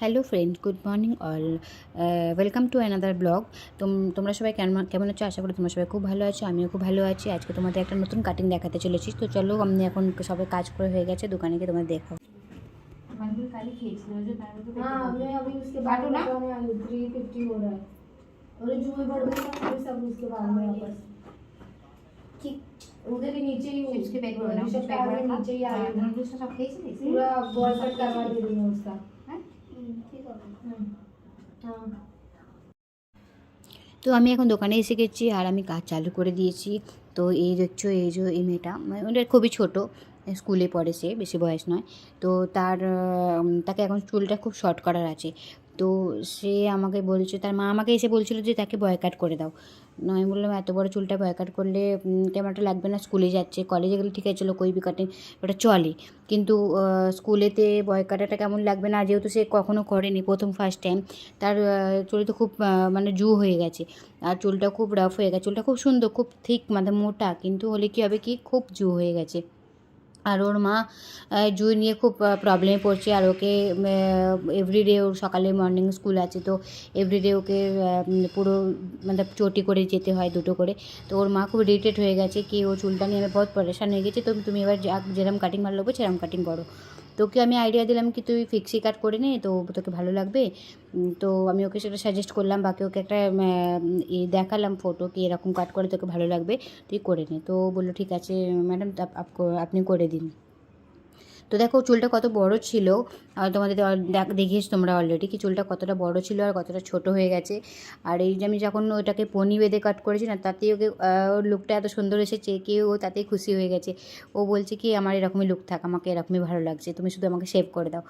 Hello friend good morning all welcome to another blog তোমরা সবাই কেমন কেমন আছো? আশা করি তোমরা সবাই খুব ভালো আছো আমিও খুব ভালো আছি। আজকে তোমাদের একটা নতুন কাটিং দেখাতে চলেছি। তো চলো আমি এখন সবাই কাজ করে হয়ে গেছে দোকানে গিয়ে তোমাদের দেখাও। हाँ मैं अभी उसके बाद काटो ना? बताने आई हूँ थ्री फिफ्टी हो रहा है और ये जुए बढ़ गए ना फिर सब उसके बाद में वापस उधर ही नीचे ही हूँ चिप्स के पैक बनाओ ऋषभ चिप्स पैक पैर में बनाओ नीचे ही आई हूँ নুডলসটা সব খেয়েছিলিস पूरा बॉल कट करवा दे रही हूँ उसका হ্যাঁ हम्म। हाँ তো আমি এখন দোকানে এসে গেছি আর আমি কাজ চালু করে দিয়েছি তো এই দেখছো এই যে এই মেয়েটা মানে ওটা খুবই ছোট স্কুলে পড়ে সে বেশি বয়স নয় তো তার উম, তাকে এখন চুলটা খুব শর্ট করার আছে তো সে আমাকে বলছে, তার মা আমাকে এসে বলছিল যে তাকে বয় কাট করে দাও। আমি বললাম, এত বড় চুলটা বয় কাট করলে একটা লাগবে না, স্কুলে যাচ্ছে কলেজে গেলে ঠিক আছে চলো কই বি কাটিং ওটা চলে। কিন্তু স্কুলেতে বয় কাটাটা কেমন লাগবে না, যেহেতু সে কখনো করেনি, প্রথম ফার্স্ট টাইম তার চুলে তো খুব মানে জু হয়ে গেছে, আর চুলটা খুব রাফ হয়ে গেছে, চুলটা খুব সুন্দর, খুব থিক মানে মোটা, কিন্তু হলে কী হবে কি, খুব জু হয়ে গেছে। আর ওর মা জুই নিয়ে খুব প্রবলেমে পড়ছে আর ওকে এভরিডে ওর সকালে মর্নিং স্কুল আছে তো এভরিডে ওকে পুরো মানে চটি করে যেতে হয় দুটো করে। তো ওর মা খুব ইরিটেট হয়ে গেছে কি ও চুলটা নিয়ে আমি বহুত পরেশান হয়ে গেছে। তো তুমি এবার যেরকম কাটিং ভালো লাগবে সেরকম কাটিং করো। তোকে আমি আইডিয়া দিলাম কি তুই ফিক্সি কাট করে নে, তো তোকে ভালো লাগবে। তো আমি ওকে সেটা সাজেস্ট করলাম, বাকি ওকে একটা দেখালাম ফটো কি এরকম কাট করে তোকে ভালো লাগবে, তুই করে নে। তো বলল, ঠিক আছে ম্যাডাম আপনি করে দিন। তো দেখো চুলটা কত বড় ছিল। আর তোমাদের দেখিয়েছি তোমরা অলরেডি কি চুলটা কতটা বড় ছিল আর কতটা ছোট হয়ে গেছে। আর এই যে আমি যখন ওটাকে পনি বেঁধে কাট করেছি না, তাতেই ওকে ওর লুকটা এত সুন্দর এসেছে কেউ ও তাতেই খুশি হয়ে গেছে। ও বলছে কি, আমার এরকমই লুক থাক, আমাকে এরকমই ভালো লাগছে। তুমি শুধু আমাকে শেভ করে দাও।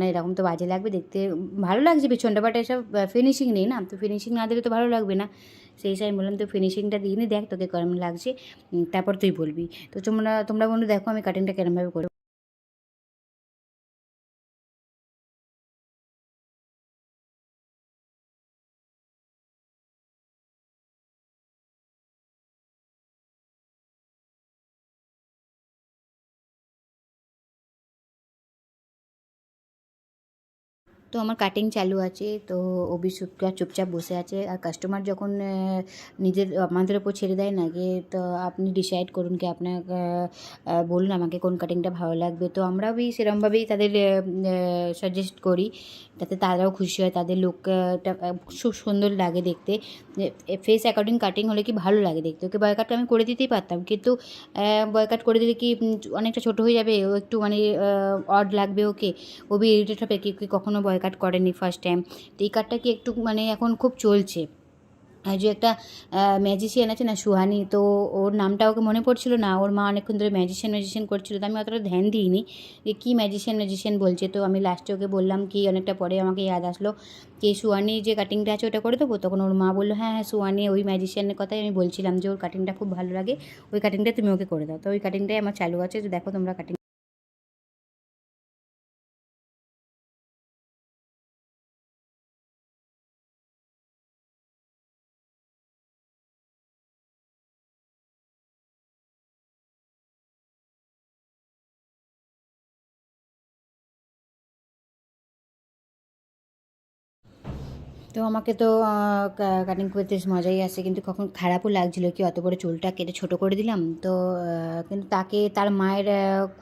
না এরকম তো বাজে লাগবে, দেখতে ভালো লাগছে পিছনটা বাট এসব ফিনিশিং নেই না। তো ফিনিশিং না দিলে তো ভালো লাগবে না। সেই হিসাবে বললাম তো ফিনিশিংটা দিয়ে দেখ তোকে কেমন লাগছে। তারপর তুই বলবি। তো তোমরা তোমরা বন্ধু দেখো আমি কাটিংটা কেরমভাবে করব তো আমার কাটিং চালু আছে, তো অভি চুপচাপ বসে আছে। আর কাস্টমার যখন নিজের, আমাদের ওপর ছেড়ে দেয় না যে তো আপনি ডিসাইড করুন কি আপনার বলুন আমাকে কোন কাটিংটা ভালো লাগবে। তো আমরাও সেরমভাবেই তাদের সাজেস্ট করি তাতে তারাও খুশি হয়, তাদের লুকটা খুব সুন্দর লাগে দেখতে। ফেস অ্যাকর্ডিং কাটিং হলে কি ভালো লাগে দেখতে? ওকে বয় কাটটা আমি করে দিতেই পারতাম, কিন্তু বয় কাট করে দিলে কি অনেকটা ছোট হয়ে যাবে? ও একটু মানে অড লাগবে ওকে? ও বি ইরিটেট হবে, কি কখনো বয় কাট করেনি ফার্স্ট টাইম তো এই কাটটা কি একটু মানে এখন খুব চলছে। যে একটা ম্যাজিশিয়ান আছে না সুহানি, তো ওর নামটা ওকে মনে পড়ছিল না। ওর মা অনেকক্ষণ ধরে ম্যাজিশিয়ান ম্যাজিশিয়ান করছিল। তো আমি অতটা ধ্যান দিইনি যে কী ম্যাজিশিয়ান ম্যাজিশিয়ান বলছে। তো আমি লাস্টে ওকে বললাম কি, অনেকটা পরে আমাকে ইয়াদ আসলো কি, সুহানি যে কাটিংটা আছে ওটা করে দেবো? তখন ওর মা বলল হ্যাঁ হ্যাঁ সুহানি ওই ম্যাজিশিয়ানের কথাই আমি বলছিলাম যে ওর কাটিংটা খুব ভালো লাগে। ওই কাটিংটা তুমি ওকে করে দাও। তো ওই কাটিংটাই আমার চালু আছে। যে দেখো তোমরা কাটিং তো আমাকে তো কাটিং করতে মজাই আসে, কিন্তু কখন খারাপও লাগছিল কি অত বড় চুলটা কেটে ছোট করে দিলাম। তো কিন্তু তাকে, তার মায়ের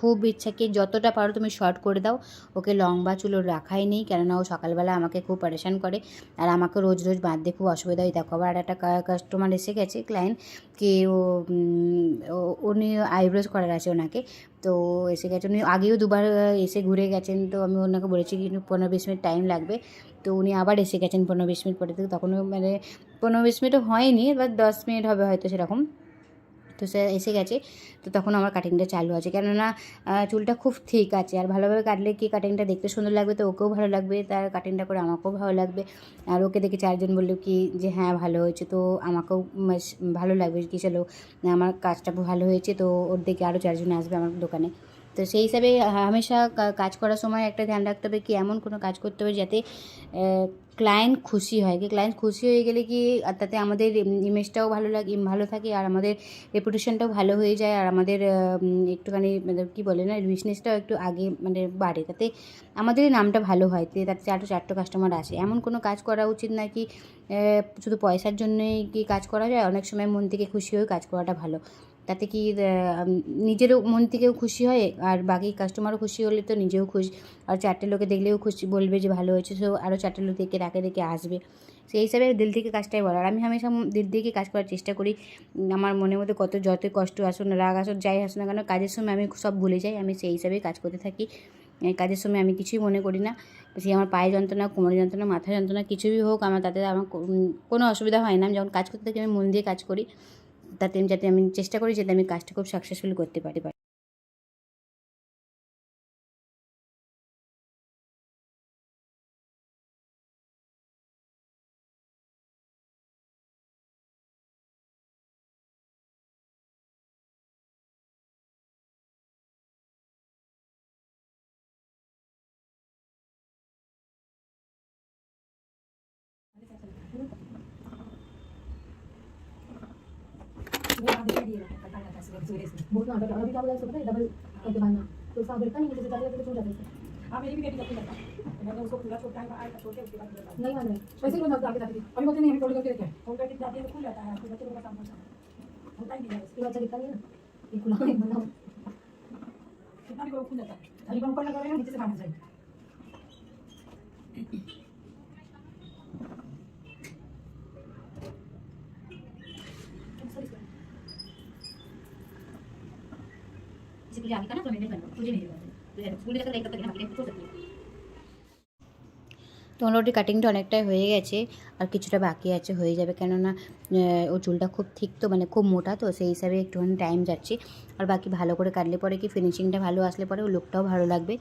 খুব ইচ্ছা কি যতটা পারো তুমি শর্ট করে দাও। ওকে লম্বা চুল রাখাই নেই, কেননা ও সকালবেলা আমাকে খুব পরেশান করে। আর আমাকে রোজ রোজ বাঁধতে খুব অসুবিধা হয়। দেখো আবার একটা কাস্টমার এসে গেছে ক্লায়েন্ট কি ও উনি আইব্রোজ করার আছে ওনাকে। তো এসে গেছে উনি আগেও দুবার এসে ঘুরে গেছেন। তো আমি ওনাকে বলেছি কিন্তু পনেরো বিশ মিনিট টাইম লাগবে। তো উনি আবার এসে গেছেন পনেরো বিশ মিনিট পরে। তো তখনও মানে পনেরো বিশ মিনিটও হয়নি বা দশ মিনিট হবে হয়তো সেরকম। তো সে এসে গেছে। তো তখন আমার কাটিংটা চালু আছে। কেননা চুলটা খুব ঠিক আছে। আর ভালোভাবে কাটলে কি কাটিংটা দেখতে সুন্দর লাগবে? তো ওকেও ভালো লাগবে। তার কাটিংটা করে আমাকেও ভালো লাগবে। আর ওকে দেখে চারজন বলল কি যে হ্যাঁ ভালো হয়েছে। তো আমাকেও ভালো লাগবে। কি চলো আমার কাজটা ভালো হয়েছে। তো ওর দেখে আরও চারজন আসবে আমার দোকানে। তো সেই হিসাবে হামেশা কাজ করার সময় একটা ধ্যান রাখতে হবে কি এমন কোনো কাজ করতে হবে যাতে ক্লায়েন্ট খুশি হয়। কি ক্লায়েন্ট খুশি হয়ে গেলে কি তাতে আমাদের ইমেজটাও ভালো লাগে ভালো থাকে আর আমাদের রেপুটেশনটাও ভালো হয়ে যায় আর আমাদের একটুখানি মানে কী বলে না বিজনেসটাও একটু আগে মানে বাড়ে। তাতে আমাদের নামটা ভালো হয়। তাতে চারটে চারটে কাস্টমার আসে। এমন কোনো কাজ করা উচিত না কি শুধু পয়সার জন্যই কি কাজ করা যায়? অনেক সময় মন থেকে খুশি হয়ে কাজ করাটা ভালো। তাতে কি নিজেরও মন থেকেও খুশি হয় আর বাকি কাস্টমারও খুশি হলে তো নিজেও খুশি। আর চারটে লোকে দেখলেও খুশি, বলবে যে ভালো হয়েছে সো আরও চারটে লোক দেখে ডাকে দেখে আসবে। সেই হিসাবে দিল থেকে কাজটাই বলার। আমি হামেশা দিল থেকে কাজ করার চেষ্টা করি। আমার মনের মধ্যে কত যত কষ্ট আসুন, রাগ আসুন, যাই আসুন না কেন, কাজের সময় আমি সব ভুলে যাই। আমি সেই হিসাবেই কাজ করতে থাকি। কাজের সময় আমি কিছুই মনে করি না। সে আমার পায়ে যন্ত্রণা, কোমরে যন্ত্রণা মাথা যন্ত্রণা, কিছুই হোক, আমার তাতে আমার কোনো অসুবিধা হয় না। আমি যখন কাজ করতে থাকি, আমি মন দিয়ে কাজ করি। তাতে যাতে আমি চেষ্টা করি যাতে আমি কাজটা খুব সাকসেসফুল করতে পারি। बहुत ना अभी क्या बोला इसको पता है डबल करके बांधना तो उसका बैठता नहीं जैसे जाते जाते छूट जाता है हाँ मेरी भी बेटी जाती जाता मैंने उसको पूरा छोटा है आएगा छोटे उसके बाद नहीं बाँध रहे वैसे ही लोग आगे जाते थे अभी बोलते नहीं हमें टोली करके रखे छोटा टिप जाती है तो खुल जाता है फिर बच्चे लोग का काम होता है ही नहीं है ये अच्छा दिखता नहीं है ये खुला नहीं बंदा कितना भी खुल जाता है अभी ऊपर लगा रहेगा नीचे से बांधना चाहिए किसी को आगे का ना तो मेरे कर तुझे नहीं देगा स्कूल जैसा देखते हैं हम छोड़ सकते हैं তো মোটামুটি কাটিংটা অনেকটাই হয়ে গেছে আর কিছুটা বাকি আছে হয়ে যাবে কেননা আহ, ও চুলটা খুব ঠিক তো মানে খুব মোটা তো সেই হিসাবে একটুখানি টাইম যাচ্ছে আর বাকি ভালো করে কাটলে পরে কি ফিনিশিংটা ভালো আসলে পরে ও লুকটাও ভালো লাগবে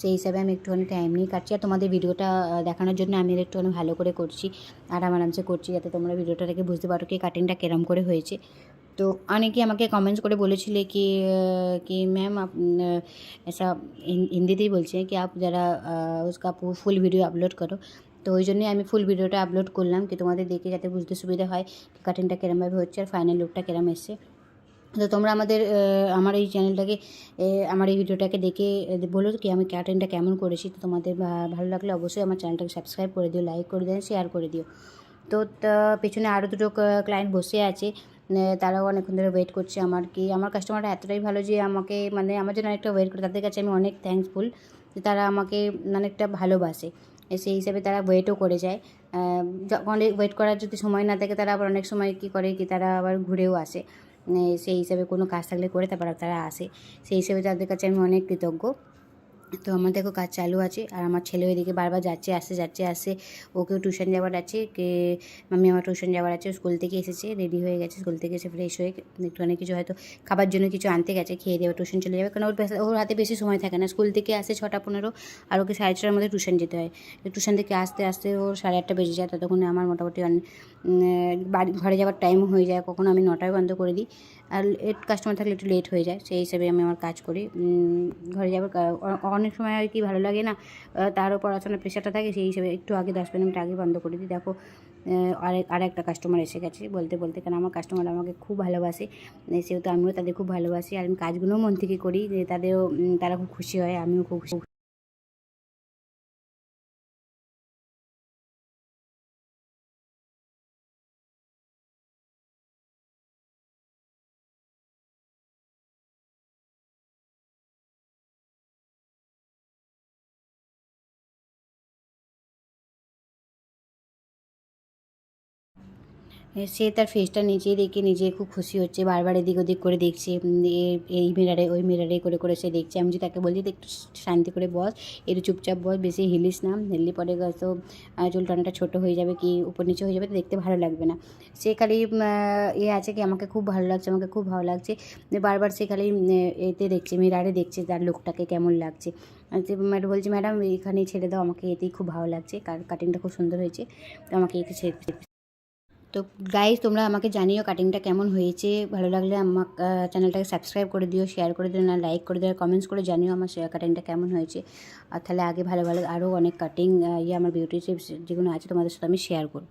সেই হিসাবে আমি একটুখানি টাইম নিয়ে কাটছি আর তোমাদের ভিডিওটা আহ, দেখানোর জন্য আমি একটুখানি ভালো করে করছি আরাম আরামসে করছি যাতে তোমরা ভিডিওটা দেখে বুঝতে পারো কি কাটিংটা কেরম করে হয়েছে তো অনেকে আমাকে কমেন্টস করে বলেছিলে কি কি ম্যাম আপ এসা হিন্দিতেই বলছে কি আপ যারা উসকা ফুল ভিডিও আপলোড করো। তো ওই জন্যই আমি ফুল ভিডিওটা আপলোড করলাম কি তোমাদের দেখে যাতে বুঝতে সুবিধা হয় কাটিংটা কীরমভাবে হচ্ছে আর ফাইনাল লুকটা কীরম এসছে। তো তোমরা আমাদের আমার এই চ্যানেলটাকে আমার এই ভিডিওটাকে দেখে বলো কি আমি ক্যাটেনটা কেমন করেছি। তো তোমাদের ভালো লাগলে অবশ্যই আমার চ্যানেলটাকে সাবস্ক্রাইব করে দিও লাইক করে দিও শেয়ার করে দিও। তো পেছনে আরও দুটো ক্লায়েন্ট বসে আছে। তারাও অনেকক্ষণ ধরে ওয়েট করছে আমার কি, আমার কাস্টমাররা এতটাই ভালো যে আমাকে মানে আমার জন্য অনেকটা ওয়েট করে, তাদের কাছে আমি অনেক থ্যাঙ্কফুল যে তারা আমাকে অনেকটা ভালোবাসে। সেই হিসাবে তারা ওয়েটও করে যায়। যখন ওয়েট করার যদি সময় না থাকে তারা আবার অনেক সময় কী করে কি তারা আবার ঘুরেও আসে। সেই হিসাবে কোনো কাজ থাকলে করে তারপর তারা আসে। সেই হিসেবে তাদের কাছে আমি অনেক কৃতজ্ঞ। তো আমার দেখো কাজ চালু আছে, আর আমার ছেলে ওইদিকে বারবার যাচ্ছে, আসছে যাচ্ছে, আসছে। ওকেও টিউশন যাওয়ার আছে, কে মাম্মি আমার টিউশন যাওয়ার আছে স্কুল থেকে এসেছে রেডি হয়ে গেছে স্কুল থেকে এসে ফ্রেশ হয়ে একটুখানি কিছু হয়তো খাবার জন্য কিছু আনতে গেছে, খেয়ে দেবে টিউশন চলে যাবে। কারণ ওর ওর হাতে বেশি সময় থাকে না স্কুল থেকে আসে ছটা পনেরো, আর ওকে সাড়ে ছটার মধ্যে টিউশন যেতে হয়। টিউশন থেকে আসতে আসতে ওর সাড়ে আটটা বেজে যায়, ততক্ষণে আমার মোটামুটি বাড়ি, ঘরে যাওয়ার টাইম হয়ে যায়, কখনো আমি নটায় বন্ধ করে দিই। আর কাস্টমার থাকলে একটু লেট হয়ে যায়, সেই হিসাবে আমি আমার কাজ করি। ঘরে যাওয়ার অনেক সময় আর কি ভালো লাগে না। তারও পড়াশোনার প্রেশারটা থাকে, সেই হিসেবে একটু আগে দশ মিনিট আগে বন্ধ করে দিই। দেখো আরেক আর একটা কাস্টমার এসে গেছে বলতে বলতে, কারণ আমার কাস্টমার আমাকে খুব ভালোবাসে। সেহেতু আমিও তাদের খুব ভালোবাসি। আর আমি কাজগুলোও মন থেকে করি যে তাদেরও তারা খুব খুশি হয়, আমিও খুব সে তার ফেসটা নিজেই দেখে নিজে খুব খুশি হচ্ছে বারবার এদিক ওদিক করে দেখছে এই মিরারে ওই মিরারে করে করে সে দেখছে। আমি যদি তাকে বলছি যে একটু শান্তি করে বস একটু চুপচাপ বস বেশি হিলিস না হিললে পরে হয়তো আহ, চুলটা অনেকটা ছোটো হয়ে যাবে কি উপর নিচে হয়ে যাবে তো দেখতে ভালো লাগবে না। সে খালি এ আছে কি আমাকে খুব ভালো লাগছে আমাকে খুব ভালো লাগছে। বারবার সে খালি এতে দেখছে মিরারে দেখছে তার লুকটাকে কেমন লাগছে। ম্যাডাম বলছি ম্যাডাম এখানেই ছেড়ে দাও আমাকে এতেই খুব ভালো লাগছে কাটিংটা খুব সুন্দর হয়েছে তো আমাকে এতে ছেড়ে তো গাইজ তোমরা আমাকে জানিও কাটিংটা কেমন হয়েছে। ভালো লাগলে আমার চ্যানেলটাকে সাবস্ক্রাইব করে দিও শেয়ার করে দিও, না লাইক করে দিও কমেন্টস করে জানিও আমার কাটিংটা কেমন হয়েছে। আর তাহলে আগে ভালো ভালো আরও অনেক কাটিং ইয়ে আমার বিউটি টিপস যেগুলো আছে তোমাদের সাথে আমি শেয়ার করব।